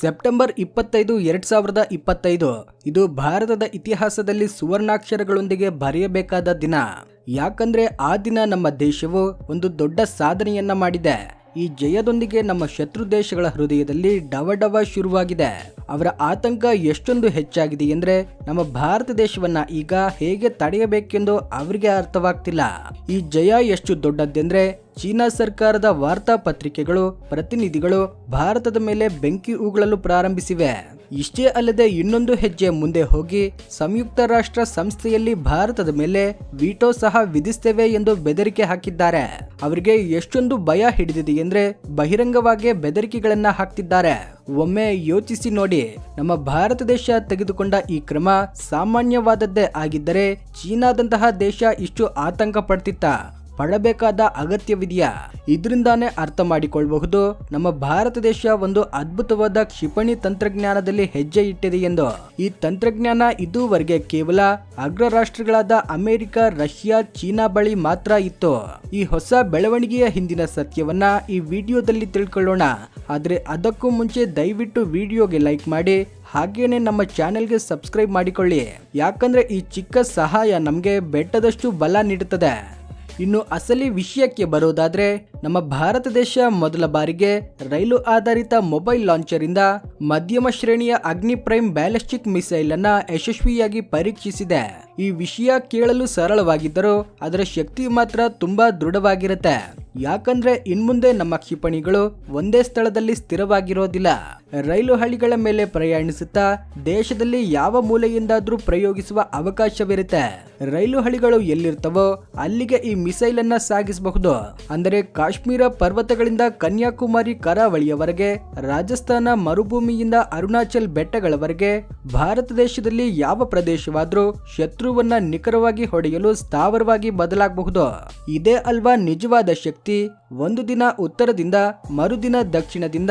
September ಇಪ್ಪತ್ತೈದು, ಎರಡ್ ಸಾವಿರದ ಇಪ್ಪತ್ತೈದು. ಇದು ಭಾರತದ ಇತಿಹಾಸದಲ್ಲಿ ಸುವರ್ಣಾಕ್ಷರಗಳೊಂದಿಗೆ ಬರೆಯಬೇಕಾದ ದಿನ. ಯಾಕಂದ್ರೆ ಆ ದಿನ ನಮ್ಮ ದೇಶವು ಒಂದು ದೊಡ್ಡ ಸಾಧನೆಯನ್ನ ಮಾಡಿದೆ. ಈ ಜಯದೊಂದಿಗೆ ನಮ್ಮ ಶತ್ರು ದೇಶಗಳ ಹೃದಯದಲ್ಲಿ ಡವಡವ ಶುರುವಾಗಿದೆ. ಅವರ ಆತಂಕ ಎಷ್ಟೊಂದು ಹೆಚ್ಚಾಗಿದೆ ಎಂದ್ರೆ ನಮ್ಮ ಭಾರತ ದೇಶವನ್ನ ಈಗ ಹೇಗೆ ತಡೆಯಬೇಕೆಂದು ಅವರಿಗೆ ಅರ್ಥವಾಗ್ತಿಲ್ಲ. ಈ ಜಯ ಎಷ್ಟು ದೊಡ್ಡದ್ದೆಂದ್ರೆ ಚೀನಾ ಸರ್ಕಾರದ ವಾರ್ತಾ ಪತ್ರಿಕೆಗಳು, ಪ್ರತಿನಿಧಿಗಳು ಭಾರತದ ಮೇಲೆ ಬೆಂಕಿ ಉಗುಳಲು ಪ್ರಾರಂಭಿಸಿವೆ. ಇಷ್ಟೇ ಅಲ್ಲದೆ ಇನ್ನೊಂದು ಹೆಜ್ಜೆ ಮುಂದೆ ಹೋಗಿ ಸಂಯುಕ್ತ ರಾಷ್ಟ್ರ ಸಂಸ್ಥೆಯಲ್ಲಿ ಭಾರತದ ಮೇಲೆ ವಿಟೋ ಸಹ ವಿಧಿಸ್ತೇವೆ ಎಂದು ಬೆದರಿಕೆ ಹಾಕಿದ್ದಾರೆ. ಅವರಿಗೆ ಎಷ್ಟೊಂದು ಭಯ ಹಿಡಿದಿದೆ ಎಂದ್ರೆ ಬಹಿರಂಗವಾಗಿ ಬೆದರಿಕೆಗಳನ್ನ ಹಾಕ್ತಿದ್ದಾರೆ. ಒಮ್ಮೆ ಯೋಚಿಸಿ ನೋಡಿ, ನಮ್ಮ ಭಾರತ ದೇಶ ತೆಗೆದುಕೊಂಡ ಈ ಕ್ರಮ ಸಾಮಾನ್ಯವಾದದ್ದೇ ಆಗಿದ್ದರೆ ಚೀನಾದಂತಹ ದೇಶ ಇಷ್ಟು ಆತಂಕ ಪಡ್ತಿತ್ತ? ಪಡಬೇಕಾದ ಅಗತ್ಯವಿದೆಯಾ? ಇದರಿಂದಾನೇ ಅರ್ಥ ಮಾಡಿಕೊಳ್ಳಬಹುದು ನಮ್ಮ ಭಾರತ ದೇಶ ಒಂದು ಅದ್ಭುತವಾದ ಕ್ಷಿಪಣಿ ತಂತ್ರಜ್ಞಾನದಲ್ಲಿ ಹೆಜ್ಜೆ ಇಟ್ಟಿದೆ ಎಂದು. ಈ ತಂತ್ರಜ್ಞಾನ ಇದುವರೆಗೆ ಕೇವಲ ಅಗ್ರ ರಾಷ್ಟ್ರಗಳಾದ ಅಮೆರಿಕ, ರಷ್ಯಾ, ಚೀನಾ ಬಳಿ ಮಾತ್ರ ಇತ್ತು. ಈ ಹೊಸ ಬೆಳವಣಿಗೆಯ ಹಿಂದಿನ ಸತ್ಯವನ್ನ ಈ ವಿಡಿಯೋದಲ್ಲಿ ತಿಳ್ಕೊಳ್ಳೋಣ. ಆದರೆ ಅದಕ್ಕೂ ಮುಂಚೆ ದಯವಿಟ್ಟು ವಿಡಿಯೋಗೆ ಲೈಕ್ ಮಾಡಿ, ಹಾಗೇನೆ ನಮ್ಮ ಚಾನೆಲ್ಗೆ ಸಬ್ಸ್ಕ್ರೈಬ್ ಮಾಡಿಕೊಳ್ಳಿ. ಯಾಕಂದ್ರೆ ಈ ಚಿಕ್ಕ ಸಹಾಯ ನಮಗೆ ಬೆಟ್ಟದಷ್ಟು ಬಲ ನೀಡುತ್ತದೆ. ಇನ್ನು ಅಸಲಿ ವಿಷಯಕ್ಕೆ ಬರೋದಾದ್ರೆ ನಮ್ಮ ಭಾರತ ದೇಶ ಮೊದಲ ಬಾರಿಗೆ ರೈಲು ಆಧಾರಿತ ಮೊಬೈಲ್ ಲಾಂಚರ್ ಇಂದ ಮಧ್ಯಮ ಶ್ರೇಣಿಯ ಅಗ್ನಿ ಪ್ರೈಮ್ ಬ್ಯಾಲಿಸ್ಟಿಕ್ ಮಿಸೈಲ್ ಅನ್ನ ಯಶಸ್ವಿಯಾಗಿ ಪರೀಕ್ಷಿಸಿದೆ. ಈ ವಿಷಯ ಕೇಳಲು ಸರಳವಾಗಿದ್ದರೂ ಅದರ ಶಕ್ತಿ ಮಾತ್ರ ತುಂಬಾ ದೃಢವಾಗಿರುತ್ತೆ. ಯಾಕಂದ್ರೆ ಇನ್ಮುಂದೆ ನಮ್ಮ ಕ್ಷಿಪಣಿಗಳು ಒಂದೇ ಸ್ಥಳದಲ್ಲಿ ಸ್ಥಿರವಾಗಿರೋದಿಲ್ಲ. ರೈಲು ಹಳಿಗಳ ಮೇಲೆ ಪ್ರಯಾಣಿಸುತ್ತಾ ದೇಶದಲ್ಲಿ ಯಾವ ಮೂಲೆಯಿಂದಾದರೂ ಪ್ರಯೋಗಿಸುವ ಅವಕಾಶವಿರುತ್ತೆ. ರೈಲು ಹಳಿಗಳು ಎಲ್ಲಿರ್ತವೋ ಅಲ್ಲಿಗೆ ಈ ಮಿಸೈಲ್ ಅನ್ನ ಸಾಗಿಸಬಹುದು. ಅಂದರೆ ಕಾಶ್ಮೀರ ಪರ್ವತಗಳಿಂದ ಕನ್ಯಾಕುಮಾರಿ ಕರಾವಳಿಯವರೆಗೆ, ರಾಜಸ್ಥಾನ ಮರುಭೂಮಿಯಿಂದ ಅರುಣಾಚಲ್ ಬೆಟ್ಟಗಳವರೆಗೆ, ಭಾರತ ದೇಶದಲ್ಲಿ ಯಾವ ಪ್ರದೇಶವಾದರೂ ಶತ್ರುವನ್ನ ನಿಖರವಾಗಿ ಹೊಡೆಯಲು ಸ್ಥಾವರವಾಗಿ ಬದಲಾಗಬಹುದು. ಇದೇ ಅಲ್ವಾ ನಿಜವಾದ ಶಕ್ತಿ? ಒಂದು ದಿನ ಉತ್ತರದಿಂದ, ಮರುದಿನ ದಕ್ಷಿಣದಿಂದ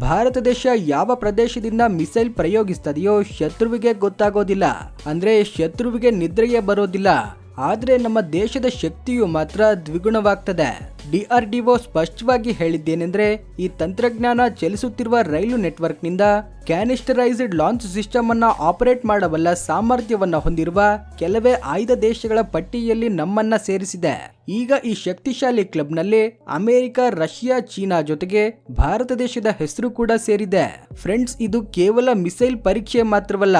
ಭಾರತ ದೇಶ ಯಾವ ಪ್ರದೇಶದಿಂದ ಮಿಸೈಲ್ ಪ್ರಯೋಗಿಸ್ತದೆಯೋ ಶತ್ರುವಿಗೆ ಗೊತ್ತಾಗೋದಿಲ್ಲ. ಅಂದ್ರೆ ಶತ್ರುವಿಗೆ ನಿದ್ರೆಯೇ ಬರೋದಿಲ್ಲ. ಆದ್ರೆ ನಮ್ಮ ದೇಶದ ಶಕ್ತಿಯು ಮಾತ್ರ ದ್ವಿಗುಣವಾಗ್ತದೆ. ಡಿಆರ್ಡಿಒ ಸ್ಪಷ್ಟವಾಗಿ ಹೇಳಿದ್ದೇನೆಂದರೆ, ಈ ತಂತ್ರಜ್ಞಾನ ಚಲಿಸುತ್ತಿರುವ ರೈಲು ನೆಟ್ವರ್ಕ್ನಿಂದ ಕ್ಯಾನಿಸ್ಟರೈಸ್ಡ್ ಲಾಂಚ್ ಸಿಸ್ಟಮ್ ಅನ್ನ ಆಪರೇಟ್ ಮಾಡಬಲ್ಲ ಸಾಮರ್ಥ್ಯವನ್ನು ಹೊಂದಿರುವ ಕೆಲವೇ ಆಯ್ದ ದೇಶಗಳ ಪಟ್ಟಿಯಲ್ಲಿ ನಮ್ಮನ್ನ ಸೇರಿಸಿದೆ. ಈಗ ಈ ಶಕ್ತಿಶಾಲಿ ಕ್ಲಬ್ನಲ್ಲಿ ಅಮೆರಿಕ, ರಷ್ಯಾ, ಚೀನಾ ಜೊತೆಗೆ ಭಾರತ ದೇಶದ ಹೆಸರು ಕೂಡ ಸೇರಿದೆ. ಫ್ರೆಂಡ್ಸ್, ಇದು ಕೇವಲ ಮಿಸೈಲ್ ಪರೀಕ್ಷೆ ಮಾತ್ರವಲ್ಲ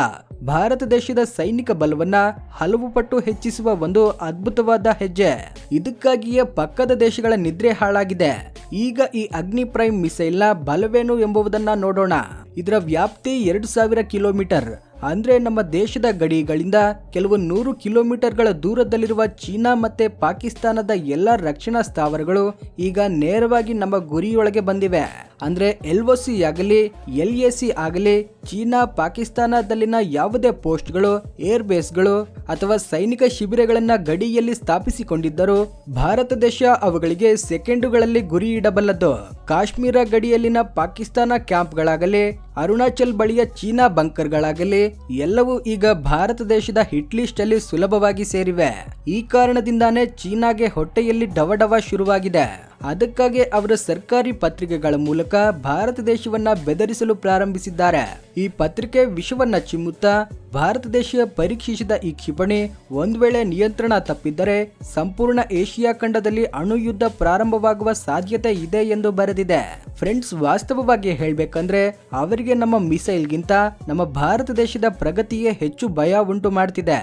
ಭಾರತ ದೇಶದ ಸೈನಿಕ ಬಲವನ್ನ ಹಲವು ಪಟ್ಟು ಹೆಚ್ಚಿಸುವ ಒಂದು ಅದ್ಭುತವಾದ ಹೆಜ್ಜೆ. ಇದಕ್ಕಾಗಿಯೇ ಪಕ್ಕದ ದೇಶಗಳ ನಿದ್ರೆ ಹಾಳಾಗಿದೆ. ಈಗ ಈ ಅಗ್ನಿ ಪ್ರೈಮ್ ಮಿಸೈಲ್ನ ಬಲವೇನು ಎಂಬುದನ್ನ ನೋಡೋಣ. ಇದರ ವ್ಯಾಪ್ತಿ ಎರಡು ಸಾವಿರ ಕಿಲೋಮೀಟರ್. ಅಂದ್ರೆ ನಮ್ಮ ದೇಶದ ಗಡಿಗಳಿಂದ ಕೆಲವು ನೂರು ಕಿಲೋಮೀಟರ್ಗಳ ದೂರದಲ್ಲಿರುವ ಚೀನಾ ಮತ್ತೆ ಪಾಕಿಸ್ತಾನದ ಎಲ್ಲ ರಕ್ಷಣಾ ಸ್ಥಾವರಗಳು ಈಗ ನೇರವಾಗಿ ನಮ್ಮ ಗುರಿಯೊಳಗೆ ಬಂದಿವೆ. ಅಂದ್ರೆ ಎಲ್ ಒ ಸಿ ಆಗಲಿ ಎಲ್ ಎ ಸಿ ಆಗಲಿ, ಚೀನಾ, ಪಾಕಿಸ್ತಾನದಲ್ಲಿನ ಯಾವುದೇ ಪೋಸ್ಟ್ಗಳು ಏರ್ ಬೇಸ್ಗಳು ಅಥವಾ ಸೈನಿಕ ಶಿಬಿರಗಳನ್ನ ಗಡಿಯಲ್ಲಿ ಸ್ಥಾಪಿಸಿಕೊಂಡಿದ್ದರೂ ಭಾರತ ದೇಶ ಅವುಗಳಿಗೆ ಸೆಕೆಂಡುಗಳಲ್ಲಿ ಗುರಿ ಇಡಬಲ್ಲದು. ಕಾಶ್ಮೀರ ಗಡಿಯಲ್ಲಿನ ಪಾಕಿಸ್ತಾನ ಕ್ಯಾಂಪ್ಗಳಾಗಲಿ, ಅರುಣಾಚಲ್ ಬಳಿಯ ಚೀನಾ ಬಂಕರ್ಗಳಾಗಲಿ, ಎಲ್ಲವೂ ಈಗ ಭಾರತ ದೇಶದ ಹಿಟ್ ಲಿಸ್ಟ್ ಅಲ್ಲಿ ಸುಲಭವಾಗಿ ಸೇರಿವೆ. ಈ ಕಾರಣದಿಂದಾನೇ ಚೀನಾಗೆ ಹೊಟ್ಟೆಯಲ್ಲಿ ಡವಡವ ಶುರುವಾಗಿದೆ. ಅದಕ್ಕಾಗಿ ಅವರ ಸರ್ಕಾರಿ ಪತ್ರಿಕೆಗಳ ಮೂಲಕ ಭಾರತ ದೇಶವನ್ನ ಬೆದರಿಸಲು ಪ್ರಾರಂಭಿಸಿದ್ದಾರೆ. ಈ ಪತ್ರಿಕೆ ವಿಷವನ್ನ ಚಿಮ್ಮುತ್ತಾ ಭಾರತ ದೇಶ ಪರೀಕ್ಷಿಸಿದ ಈ ಕ್ಷಿಪಣಿ ಒಂದು ವೇಳೆ ನಿಯಂತ್ರಣ ತಪ್ಪಿದ್ದರೆ ಸಂಪೂರ್ಣ ಏಷ್ಯಾ ಖಂಡದಲ್ಲಿ ಅಣು ಯುದ್ಧ ಪ್ರಾರಂಭವಾಗುವ ಸಾಧ್ಯತೆ ಇದೆ ಎಂದು ಬರೆದಿದೆ. ಫ್ರೆಂಡ್ಸ್, ವಾಸ್ತವವಾಗಿ ಹೇಳಬೇಕಂದ್ರೆ ಅವರಿಗೆ ನಮ್ಮ ಮಿಸೈಲ್ಗಿಂತ ನಮ್ಮ ಭಾರತ ದೇಶದ ಪ್ರಗತಿಯೇ ಹೆಚ್ಚು ಭಯ ಉಂಟು ಮಾಡ್ತಿದೆ.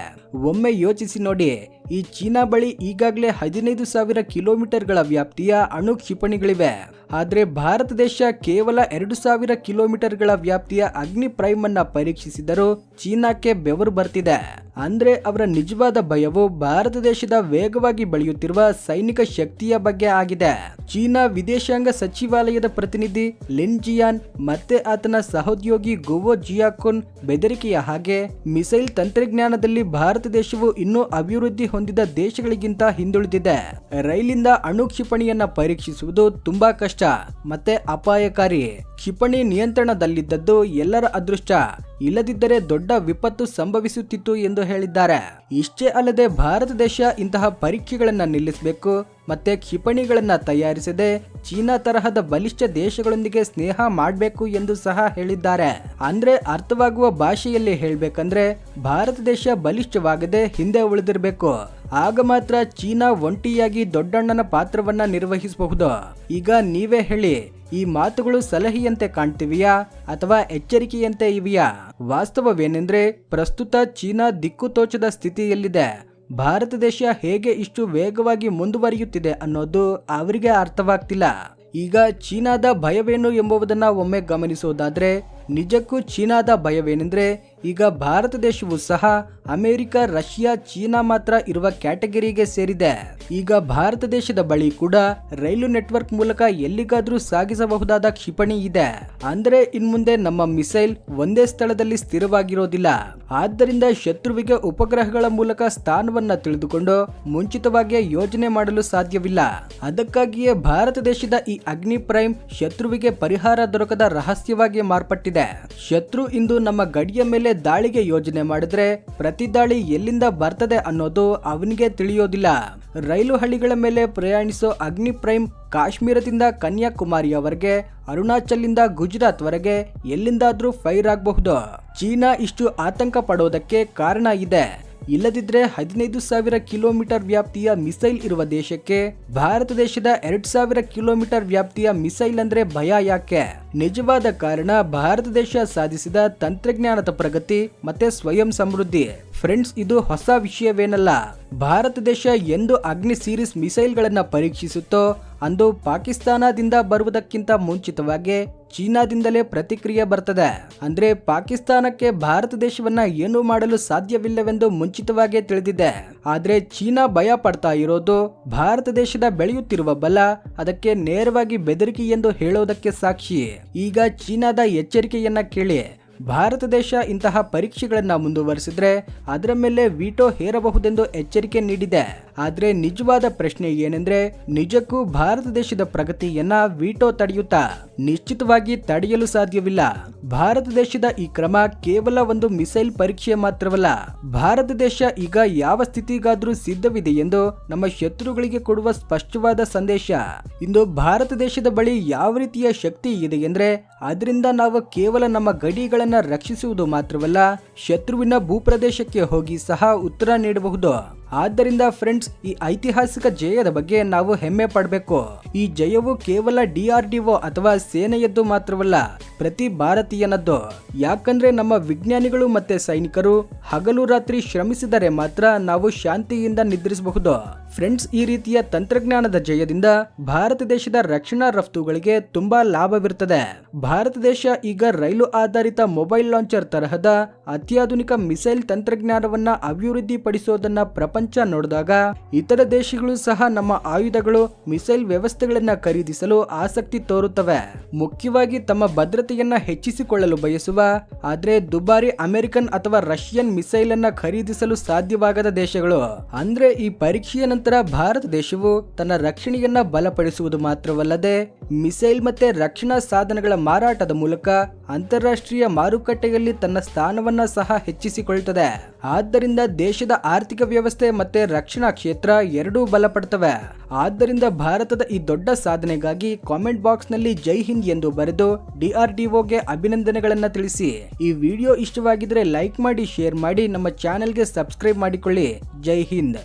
ಒಮ್ಮೆ ಯೋಚಿಸಿ ನೋಡಿ, ಈ ಚೀನಾ ಬಳಿ ಈಗಾಗಲೇ ಹದಿನೈದು ಸಾವಿರ ಕಿಲೋಮೀಟರ್ಗಳ ವ್ಯಾಪ್ತಿಯ ಅಣು ಕ್ಷಿಪಣಿಗಳಿವೆ. ಆದ್ರೆ ಭಾರತ ದೇಶ ಕೇವಲ ಎರಡು ಸಾವಿರ ಕಿಲೋಮೀಟರ್ಗಳ ವ್ಯಾಪ್ತಿಯ ಅಗ್ನಿ ಪ್ರೈಮ್ ಅನ್ನ ಪರೀಕ್ಷಿಸಿದರೂ ಚೀನಾಕ್ಕೆ ಬೆವರು ಬರ್ತಿದೆ. ಅಂದ್ರೆ ಅವರ ನಿಜವಾದ ಭಯವು ಭಾರತ ದೇಶದ ವೇಗವಾಗಿ ಬೆಳೆಯುತ್ತಿರುವ ಸೈನಿಕ ಶಕ್ತಿಯ ಬಗ್ಗೆ ಆಗಿದೆ. ಚೀನಾ ವಿದೇಶಾಂಗ ಸಚಿವಾಲಯದ ಪ್ರತಿನಿಧಿ ಲಿನ್ ಜಿಯಾನ್ ಮತ್ತೆ ಆತನ ಸಹೋದ್ಯೋಗಿ ಗೋವೋ ಜಿಯಾಕುನ್ ಬೆದರಿಕೆಯ ಹಾಗೆ ಮಿಸೈಲ್ ತಂತ್ರಜ್ಞಾನದಲ್ಲಿ ಭಾರತ ದೇಶವು ಇನ್ನೂ ಅಭಿವೃದ್ಧಿ ಹೊಂದಿದ ದೇಶಗಳಿಗಿಂತ ಹಿಂದುಳಿದಿದೆ. ರೈಲಿಂದ ಅಣು ಕ್ಷಿಪಣಿಯನ್ನ ಪರೀಕ್ಷಿಸುವುದು ತುಂಬಾ ಕಷ್ಟ ಮತ್ತೆ ಅಪಾಯಕಾರಿ. ಕ್ಷಿಪಣಿ ನಿಯಂತ್ರಣದಲ್ಲಿದ್ದದ್ದು ಎಲ್ಲರ ಅದೃಷ್ಟ. ಇಲ್ಲದಿದ್ದರೆ ದೊಡ್ಡ ವಿಪತ್ತು ಸಂಭವಿಸುತ್ತಿತ್ತು ಎಂದು ಹೇಳಿದ್ದಾರೆ. ಇಷ್ಟೇ ಅಲ್ಲದೆ ಭಾರತ ದೇಶ ಇಂತಹ ಪರೀಕ್ಷೆಗಳನ್ನು ನಿಲ್ಲಿಸಬೇಕು. ಮತ್ತೆ ಕ್ಷಿಪಣಿಗಳನ್ನು ತಯಾರಿಸದೆ ಚೀನಾ ತರಹದ ಬಲಿಷ್ಠ ದೇಶಗಳೊಂದಿಗೆ ಸ್ನೇಹ ಮಾಡಬೇಕು ಎಂದು ಸಹ ಹೇಳಿದ್ದಾರೆ. ಅಂದ್ರೆ ಅರ್ಥವಾಗುವ ಭಾಷೆಯಲ್ಲಿ ಹೇಳಬೇಕಂದ್ರೆ ಭಾರತ ದೇಶ ಬಲಿಷ್ಠವಾಗದೆ ಹಿಂದೆ ಉಳಿದಿರಬೇಕು. ಆಗ ಮಾತ್ರ ಚೀನಾ ಒಂಟಿಯಾಗಿ ದೊಡ್ಡಣ್ಣನ ಪಾತ್ರವನ್ನ ನಿರ್ವಹಿಸಬಹುದು. ಈಗ ನೀವೇ ಹೇಳಿ, ಈ ಮಾತುಗಳು ಸಲಹೆಯಂತೆ ಕಾಣ್ತಿವೆಯಾ ಅಥವಾ ಎಚ್ಚರಿಕೆಯಂತೆ ಇವೆಯಾ? ವಾಸ್ತವವೇನೆಂದ್ರೆ ಪ್ರಸ್ತುತ ಚೀನಾ ದಿಕ್ಕು ತೋಚದ ಸ್ಥಿತಿಯಲ್ಲಿದೆ. ಭಾರತ ದೇಶ ಹೇಗೆ ಇಷ್ಟು ವೇಗವಾಗಿ ಮುಂದುವರಿಯುತ್ತಿದೆ ಅನ್ನೋದು ಅವರಿಗೆ ಅರ್ಥವಾಗ್ತಿಲ್ಲ. ಈಗ ಚೀನಾದ ಭಯವೇನು ಎಂಬುದನ್ನು ಒಮ್ಮೆ ಗಮನಿಸೋದಾದ್ರೆ ನಿಜಕ್ಕೂ ಚೀನಾದ ಭಯವೇನೆಂದರೆ ಈಗ ಭಾರತ ದೇಶವು ಸಹ ಅಮೆರಿಕ, ರಷ್ಯಾ, ಚೀನಾ ಮಾತ್ರ ಇರುವ ಕ್ಯಾಟಗರಿಗೆ ಸೇರಿದೆ. ಈಗ ಭಾರತ ದೇಶದ ಬಳಿ ಕೂಡ ರೈಲು ನೆಟ್ವರ್ಕ್ ಮೂಲಕ ಎಲ್ಲಿಗಾದ್ರೂ ಸಾಗಿಸಬಹುದಾದ ಕ್ಷಿಪಣಿ ಇದೆ. ಅಂದ್ರೆ ಇನ್ಮುಂದೆ ನಮ್ಮ ಮಿಸೈಲ್ ಒಂದೇ ಸ್ಥಳದಲ್ಲಿ ಸ್ಥಿರವಾಗಿರೋದಿಲ್ಲ. ಆದ್ದರಿಂದ ಶತ್ರುವಿಗೆ ಉಪಗ್ರಹಗಳ ಮೂಲಕ ಸ್ಥಾನವನ್ನ ತಿಳಿದುಕೊಂಡು ಮುಂಚಿತವಾಗಿ ಯೋಜನೆ ಮಾಡಲು ಸಾಧ್ಯವಿಲ್ಲ. ಅದಕ್ಕಾಗಿಯೇ ಭಾರತ ದೇಶದ ಈ ಅಗ್ನಿ ಪ್ರೈಮ್ ಶತ್ರುವಿಗೆ ಪರಿಹಾರ ದೊರಕದ ರಹಸ್ಯವಾಗಿ ಮಾರ್ಪಟ್ಟಿದೆ. ಶತ್ರು ಇಂದು ನಮ್ಮ ಗಡಿಯ ಮೇಲೆ ದಾಳಿಗೆ ಯೋಜನೆ ಮಾಡಿದ್ರೆ ಪ್ರತಿ ದಾಳಿ ಎಲ್ಲಿಂದ ಬರ್ತದೆ ಅನ್ನೋದು ಅವನಿಗೆ ತಿಳಿಯೋದಿಲ್ಲ. ರೈಲು ಹಳಿಗಳ ಮೇಲೆ ಪ್ರಯಾಣಿಸೋ ಅಗ್ನಿ ಪ್ರೈಮ್ ಕಾಶ್ಮೀರದಿಂದ ಕನ್ಯಾಕುಮಾರಿಯವರೆಗೆ ಅರುಣಾಚಲ್ನಿಂದ ಗುಜರಾತ್ ವರೆಗೆ ಎಲ್ಲಿಂದಾದ್ರೂ ಫೈರ್ ಆಗಬಹುದು. ಚೀನಾ ಇಷ್ಟು ಆತಂಕ ಪಡೋದಕ್ಕೆ ಕಾರಣ ಇದೆ. ಇಲ್ಲದಿದ್ರೆ ಹದಿನೈದು ಸಾವಿರ ಕಿಲೋಮೀಟರ್ ವ್ಯಾಪ್ತಿಯ ಮಿಸೈಲ್ ಇರುವ ದೇಶಕ್ಕೆ ಭಾರತ ದೇಶದ ಎರಡ್ ಸಾವಿರ ಕಿಲೋಮೀಟರ್ ವ್ಯಾಪ್ತಿಯ ಮಿಸೈಲ್ ಅಂದ್ರೆ ಭಯ ಯಾಕೆ? ನಿಜವಾದ ಕಾರಣ ಭಾರತ ದೇಶ ಸಾಧಿಸಿದ ತಂತ್ರಜ್ಞಾನದ ಪ್ರಗತಿ ಮತ್ತೆ ಸ್ವಯಂ ಸಮೃದ್ಧಿ. ಫ್ರೆಂಡ್ಸ್, ಇದು ಹೊಸ ವಿಷಯವೇನಲ್ಲ. ಭಾರತ ದೇಶ ಎಂದು ಅಗ್ನಿ ಸೀರೀಸ್ ಮಿಸೈಲ್ಗಳನ್ನು ಪರೀಕ್ಷಿಸುತ್ತೋ, ಅಂದು ಪಾಕಿಸ್ತಾನದಿಂದ ಬರುವುದಕ್ಕಿಂತ ಮುಂಚಿತವಾಗಿ ಚೀನಾದಿಂದಲೇ ಪ್ರತಿಕ್ರಿಯೆ ಬರ್ತದೆ. ಅಂದ್ರೆ ಪಾಕಿಸ್ತಾನಕ್ಕೆ ಭಾರತ ದೇಶವನ್ನ ಏನು ಮಾಡಲು ಸಾಧ್ಯವಿಲ್ಲವೆಂದು ಮುಂಚಿತವಾಗಿ ತಿಳಿದಿದೆ. ಆದ್ರೆ ಚೀನಾ ಭಯ ಪಡ್ತಾ ಇರೋದು ಭಾರತ ದೇಶದ ಬೆಳೆಯುತ್ತಿರುವ ಬಲ, ಅದಕ್ಕೆ ನೇರವಾಗಿ ಬೆದರಿಕೆ ಎಂದು ಹೇಳೋದಕ್ಕೆ ಸಾಕ್ಷಿ. ಈಗ ಚೀನಾದ ಎಚ್ಚರಿಕೆಯನ್ನ ಕೇಳಿ. ಭಾರತ ದೇಶ ಇಂತಹ ಪರೀಕ್ಷೆಗಳನ್ನು ಮುಂದುವರಿಸಿದ್ರೆ ಅದರ ಮೇಲೆ ವೀಟೋ ಹೇರಬಹುದೆಂದು ಎಚ್ಚರಿಕೆ ನೀಡಿದೆ. ಆದ್ರೆ ನಿಜವಾದ ಪ್ರಶ್ನೆ ಏನೆಂದ್ರೆ ನಿಜಕ್ಕೂ ಭಾರತ ದೇಶದ ಪ್ರಗತಿಯನ್ನ ವಿಟೋ ತಡೆಯುತ್ತಾ? ನಿಶ್ಚಿತವಾಗಿ ತಡೆಯಲು ಸಾಧ್ಯವಿಲ್ಲ. ಭಾರತ ದೇಶದ ಈ ಕ್ರಮ ಕೇವಲ ಒಂದು ಮಿಸೈಲ್ ಪರೀಕ್ಷೆ ಮಾತ್ರವಲ್ಲ, ಭಾರತ ದೇಶ ಈಗ ಯಾವ ಸ್ಥಿತಿಗಾದ್ರೂ ಸಿದ್ಧವಿದೆ ಎಂದು ನಮ್ಮ ಶತ್ರುಗಳಿಗೆ ಕೊಡುವ ಸ್ಪಷ್ಟವಾದ ಸಂದೇಶ. ಇಂದು ಭಾರತ ದೇಶದ ಬಳಿ ಯಾವ ರೀತಿಯ ಶಕ್ತಿ ಇದೆ ಎಂದ್ರೆ ಅದರಿಂದ ನಾವು ಕೇವಲ ನಮ್ಮ ಗಡಿಗಳನ್ನು ರಕ್ಷಿಸುವುದು ಮಾತ್ರವಲ್ಲ, ಶತ್ರುವಿನ ಭೂಪ್ರದೇಶಕ್ಕೆ ಹೋಗಿ ಸಹ ಉತ್ತರ ನೀಡಬಹುದು. ಆದ್ದರಿಂದ ಫ್ರೆಂಡ್ಸ್ ಈ ಐತಿಹಾಸಿಕ ಜಯದ ಬಗ್ಗೆ ನಾವು ಹೆಮ್ಮೆ ಪಡಬೇಕು. ಈ ಜಯವು ಕೇವಲ ಡಿಆರ್ಡಿಒ ಅಥವಾ ಸೇನೆಯದ್ದು ಮಾತ್ರವಲ್ಲ, ಪ್ರತಿ ಭಾರತೀಯನದ್ದು. ಯಾಕಂದ್ರೆ ನಮ್ಮ ವಿಜ್ಞಾನಿಗಳು ಮತ್ತೆ ಸೈನಿಕರು ಹಗಲು ರಾತ್ರಿ ಶ್ರಮಿಸಿದರೆ ಮಾತ್ರ ನಾವು ಶಾಂತಿಯಿಂದ ನಿದ್ರಿಸಬಹುದು. ಫ್ರೆಂಡ್ಸ್, ಈ ರೀತಿಯ ತಂತ್ರಜ್ಞಾನದ ಜಯದಿಂದ ಭಾರತ ದೇಶದ ರಕ್ಷಣಾ ರಫ್ತುಗಳಿಗೆ ತುಂಬಾ ಲಾಭವಿರುತ್ತದೆ. ಭಾರತ ದೇಶ ಈಗ ರೈಲು ಆಧಾರಿತ ಮೊಬೈಲ್ ಲಾಂಚರ್ ತರಹದ ಅತ್ಯಾಧುನಿಕ ಮಿಸೈಲ್ ತಂತ್ರಜ್ಞಾನವನ್ನ ಅಭಿವೃದ್ಧಿಪಡಿಸೋದನ್ನ ಪ್ರಪಂಚ ನೋಡಿದಾಗ ಇತರ ದೇಶಗಳು ಸಹ ನಮ್ಮ ಆಯುಧಗಳು, ಮಿಸೈಲ್ ವ್ಯವಸ್ಥೆಗಳನ್ನ ಖರೀದಿಸಲು ಆಸಕ್ತಿ ತೋರುತ್ತವೆ. ಮುಖ್ಯವಾಗಿ ತಮ್ಮ ಭದ್ರತೆಯನ್ನ ಹೆಚ್ಚಿಸಿಕೊಳ್ಳಲು ಬಯಸುವ, ಆದ್ರೆ ದುಬಾರಿ ಅಮೆರಿಕನ್ ಅಥವಾ ರಷ್ಯನ್ ಮಿಸೈಲ್ ಅನ್ನ ಖರೀದಿಸಲು ಸಾಧ್ಯವಾಗದ ದೇಶಗಳು. ಅಂದ್ರೆ ಈ ಪರೀಕ್ಷೆಯ ನಂತರ ಭಾರತ ದೇಶವು ತನ್ನ ರಕ್ಷಣೆಯನ್ನ ಬಲಪಡಿಸುವುದು ಮಾತ್ರವಲ್ಲದೆ ಮಿಸೈಲ್ ಮತ್ತೆ ರಕ್ಷಣಾ ಸಾಧನಗಳ ಮಾರಾಟದ ಮೂಲಕ ಅಂತಾರಾಷ್ಟ್ರೀಯ ಮಾರುಕಟ್ಟೆಯಲ್ಲಿ ತನ್ನ ಸ್ಥಾನವನ್ನ ಸಹ ಹೆಚ್ಚಿಸಿಕೊಳ್ತದೆ. ಆದ್ದರಿಂದ ದೇಶದ ಆರ್ಥಿಕ ವ್ಯವಸ್ಥೆ ಮತ್ತೆ ರಕ್ಷಣಾ ಕ್ಷೇತ್ರ ಎರಡೂ ಬಲಪಡ್ತವೆ. ಆದ್ದರಿಂದ ಭಾರತದ ಈ ದೊಡ್ಡ ಸಾಧನೆಗಾಗಿ ಕಾಮೆಂಟ್ ಬಾಕ್ಸ್ನಲ್ಲಿ ಜೈ ಹಿಂದ್ ಎಂದು ಬರೆದು ಡಿಆರ್ಡಿಒಗೆ ಅಭಿನಂದನೆಗಳನ್ನ ತಿಳಿಸಿ. ಈ ವಿಡಿಯೋ ಇಷ್ಟವಾಗಿದ್ರೆ ಲೈಕ್ ಮಾಡಿ, ಶೇರ್ ಮಾಡಿ, ನಮ್ಮ ಚಾನೆಲ್ಗೆ ಸಬ್ಸ್ಕ್ರೈಬ್ ಮಾಡಿಕೊಳ್ಳಿ. ಜೈ ಹಿಂದ್.